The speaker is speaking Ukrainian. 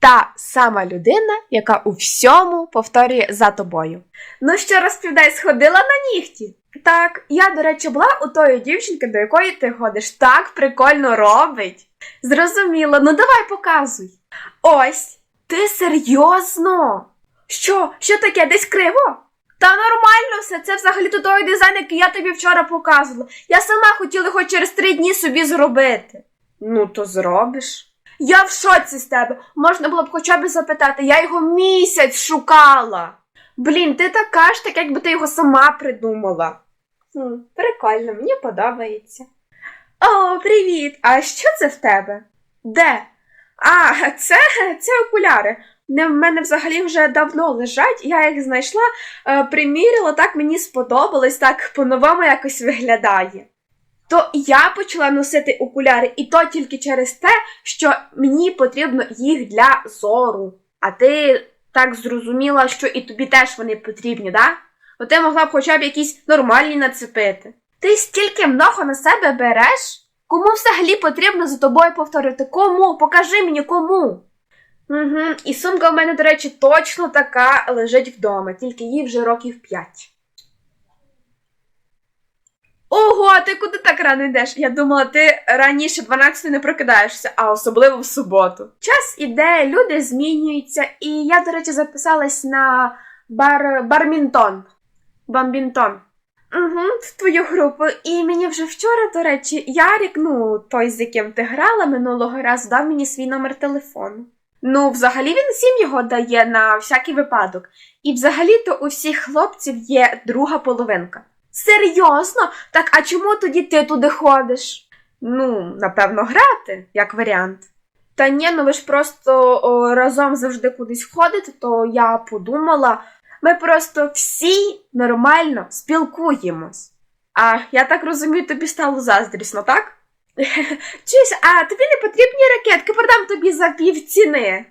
та сама людина, яка у всьому повторює за тобою. Ну що розповідай, сходила на нігті? Так, я, до речі, була у тої дівчинки, до якої ти ходиш. Так прикольно робить. Зрозуміло, ну давай показуй. Ось, ти серйозно? Що? Що таке? Десь криво? Та нормально все, це взагалі то той дизайн, який я тобі вчора показувала. Я сама хотіла хоч через три дні собі зробити. Ну, то зробиш. Я в шоці з тебе. Можна було б хоча б запитати, я його місяць шукала. Блін, ти така ж, так якби ти його сама придумала. Хм, прикольно, мені подобається. О, привіт! А що це в тебе? Де? А, це, це окуляри. Не в мене взагалі вже давно лежать, я їх знайшла, е, приміряла, так мені сподобалось, так по-новому якось виглядає. То я почала носити окуляри, і то тільки через те, що мені потрібно їх для зору. А ти так зрозуміла, що і тобі теж вони потрібні, да? Бо ти могла б хоча б якісь нормальні нацепити. Ти стільки много на себе береш? Кому взагалі потрібно за тобою повторити? Кому? Покажи мені кому. Угу. І сумка в мене, до речі, точно така лежить вдома, тільки їй вже років п'ять. Ого, ти куди так рано йдеш? Я думала, ти раніше 12 не прокидаєшся, а особливо в суботу. Час іде, люди змінюються, і я, до речі, записалась на бар... бармінтон. Бамбінтон. Угу, в твою групу. І мені вже вчора, до речі, Ярік, ну, той, з яким ти грала минулого разу, дав мені свій номер телефону. Ну, взагалі він всім його дає на всякий випадок. І взагалі-то у всіх хлопців є друга половинка. Серйозно? Так а чому тоді ти туди ходиш? Ну, напевно, грати, як варіант. Та ні, ну ви ж просто о, разом завжди кудись ходите, то я подумала, ми просто всі нормально спілкуємось. А я так розумію, тобі стало заздрісно, так? Чуєш, а тобі не потрібні ракетки, продам тобі за пів ціни.